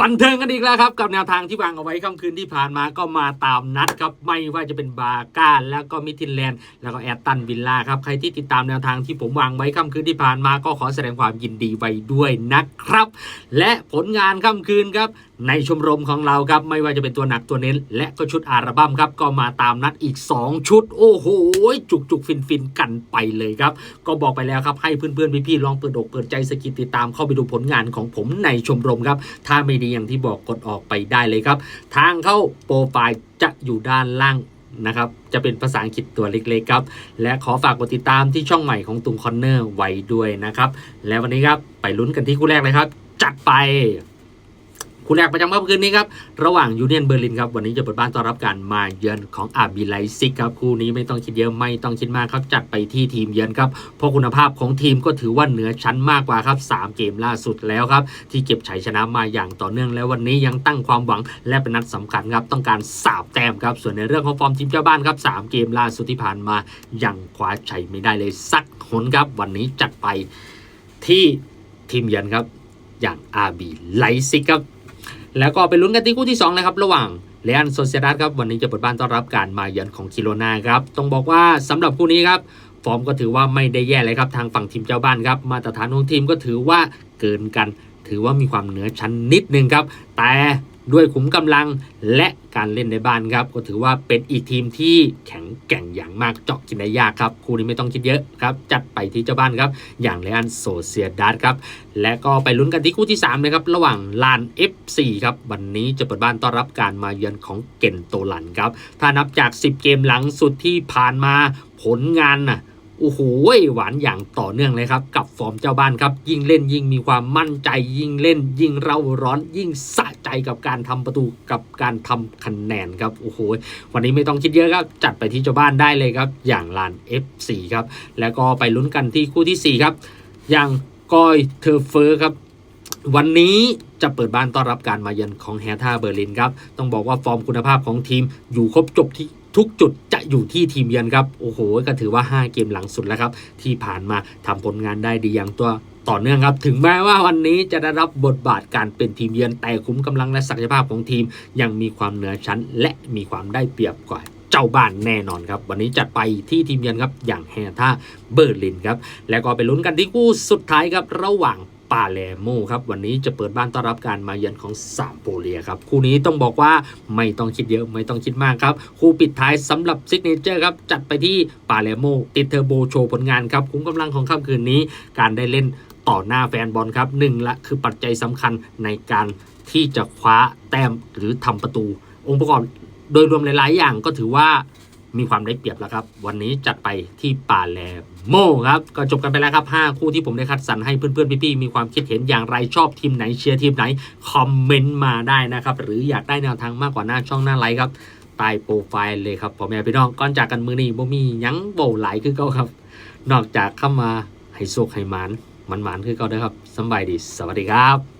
บันเทิงกันอีกแล้วครับ กับแนวทางที่วางเอาไว้ค่ำคืนที่ผ่านมาก็มาตามนัดครับ ไม่ว่าจะเป็นบาก้าแล้วก็มิทินแลนด์แล้วก็แอตตันวิลล่าครับ ใครที่ติดตามแนวทางที่ผมวางไว้ค่ำคืนที่ผ่านมาก็ขอแสดงความยินดีไว้ด้วยนะครับ และผลงานค่ำคืนครับในชมรมของเราครับ ไม่ว่าจะเป็นตัวหนักตัวเน้น และก็ชุดอัลบั้มครับ ก็มาตามนัดอีก 2 ชุด โอ้โห จุกจุกฟินฟินกันไปเลยครับ ก็บอกไปแล้วครับ ให้เพื่อนๆ พี่ๆ ลองเปิดอกเปิดใจสกิดติดตามเข้าไปดูผลงานของผมในชมรมครับ ถ้าไม่ดีอย่างที่บอกกดออกไปได้เลยครับ ทางเข้าโปรไฟล์จะอยู่ด้านล่างนะครับ จะเป็นภาษาอังกฤษตัวเล็กๆครับ และขอฝากกดติดตามที่ช่องใหม่ของตุงคอนเนอร์ไว้ด้วยนะครับ และวันนี้ครับ ไปลุ้นกันที่คู่แรกเลยครับ จัดไป คู่แรกประจำค่ำคืนนี้ครับ ระหว่างยูเนียนเบอร์ลินครับ วันนี้จะเปิดบ้านต้อนรับการมาเยือนของอาบีไลซิกครับ คู่นี้ไม่ต้องคิดเยอะไม่ต้องคิดมากครับ จัดไปที่ทีมเยือนครับ เพราะคุณภาพของทีมก็ถือว่าเหนือชั้นมากกว่าครับ 3 เกมล่าสุดแล้วครับ ที่เก็บชัยชนะมาอย่างต่อเนื่องและวันนี้ยังตั้งความหวังและเป็นนัดสำคัญครับต้องการสาบแต้มครับส่วนในเรื่องของฟอร์มทีมเจ้าบ้านครับ3เกมล่าสุดที่ผ่านมายังคว้าชัยไม่ได้เลยสักหนครับวันนี้จัดไปที่ทีมเยือนครับอย่างอาบีไลซิกครับ แล้วก็ไปลุ้นกันที่คู่ที่2นะครับระหว่างเรอันโซเซดาดครับวันนี้จะเปิดบ้านต้อนรับการมาเยือนของคิโรนาครับต้องบอกว่าสำหรับคู่นี้ครับฟอร์มก็ถือว่าไม่ได้แย่เลยครับทางฝั่งทีมเจ้าบ้านครับมาตรฐานของทีมก็ถือว่าเกินกัน ถือว่ามีความเหนือชั้นนิดนึงครับ แต่ ด้วยขุมกำลังและการเล่นในบ้านครับ ก็ถือว่าเป็นอีกทีมที่แข็งแกร่งอย่างมากเจาะกินได้ยากครับ คู่นี้ไม่ต้องคิดเยอะครับจัดไปที่เจ้าบ้านครับ อย่างเรอันโซเซียดาดครับ และก็ไปลุ้นกันที่คู่ที่3นะครับ ระหว่างลาน F4 ครับวันนี้จะเปิดบ้านต้อนรับการมาเยือนของเกนโตลันครับ ถ้านับจาก 10 เกมหลังสุดที่ผ่านมาผลงานน่ะโอ้โหหวานอย่างต่อเนื่องเลยครับ กับฟอร์มเจ้าบ้านครับ ยิ่งเล่นยิ่งมีความมั่นใจยิ่งเล่น ยิ่งเร่าร้อนยิ่งสะใจ กับการทำประตูกับการทำคะแนนครับโอ้โหวันนี้ไม่ต้องคิดเยอะครับจัดไปที่เจ้าบ้านได้เลยครับ อย่างลาน F4 ครับแล้วก็ไปลุ้นกันที่คู่ทีสี่4 ครับ อย่างกอยเทอร์เฟอร์ครับ วันนี้ จะเปิดบ้านต้อนรับการมาเยือนของแฮท่าเบอร์ลินครับ ต้องบอกว่าฟอร์มคุณภาพของทีมอยู่ครบจบที่ทุกจุดจะอยู่ที่ทีมเยือนครับ โอ้โห ก็ถือว่า 5 เกมหลังสุดแล้วครับ ที่ผ่านมาทำผลงานได้ดีอย่างตัวต่อเนื่องครับ ถึงแม้ว่าวันนี้จะได้รับบทบาทการเป็นทีมเยือนแต่คุ้มกำลังและศักยภาพของทีม ยังมีความเหนือชั้น และมีความได้เปรียบกว่าเจ้าบ้านแน่นอนครับ วันนี้จัดไปที่ทีมเยือนครับ อย่างแฮท่าเบอร์ลินครับ แล้วก็ไปลุ้นกันที่คู่สุดท้ายครับ ระหว่าง ปาเลโมครับวันนี้จะเปิดบ้านต้อนรับการมาเยือนของซามโปเลียครับคู่นี้ต้องบอกว่าไม่ต้องคิดเยอะไม่ต้องคิดมากครับคู่ปิดท้ายสำหรับซิกเนเจอร์ครับจัดไปที่ปาเลโมติดเทอร์โบโชว์ผลงานครับคุ้มกำลังของค่ำคืนนี้ การได้เล่นต่อหน้าแฟนบอลครับหนึ่งละคือปัจจัยสำคัญในการที่จะคว้าแต้มหรือทำประตู องค์ประกอบโดยรวมหลาย ๆ อย่างก็ถือว่า มีความได้เปรียบแล้วครับ วันนี้จัดไปที่ป่าแลโมครับ ก็จบกันไปแล้วครับ 5 คู่ที่ผมได้คัดสรรให้เพื่อนๆ พี่ๆ มีความคิดเห็นอย่างไรชอบทีมไหนเชียร์ทีมไหน คอมเมนต์มาได้นะครับ หรืออยากได้แนวทางมากกว่าหน้าช่องหน้าไลค์ครับใต้โปรไฟล์เลยครับพ่อแม่พี่น้องก่อนจากกันมือนี้บ่มียังโบหลายคือเก่าครับ นอกจากเข้ามาให้โชคให้หมานมันหมานคือเก่าด้อครับสบายดีสวัสดีครับ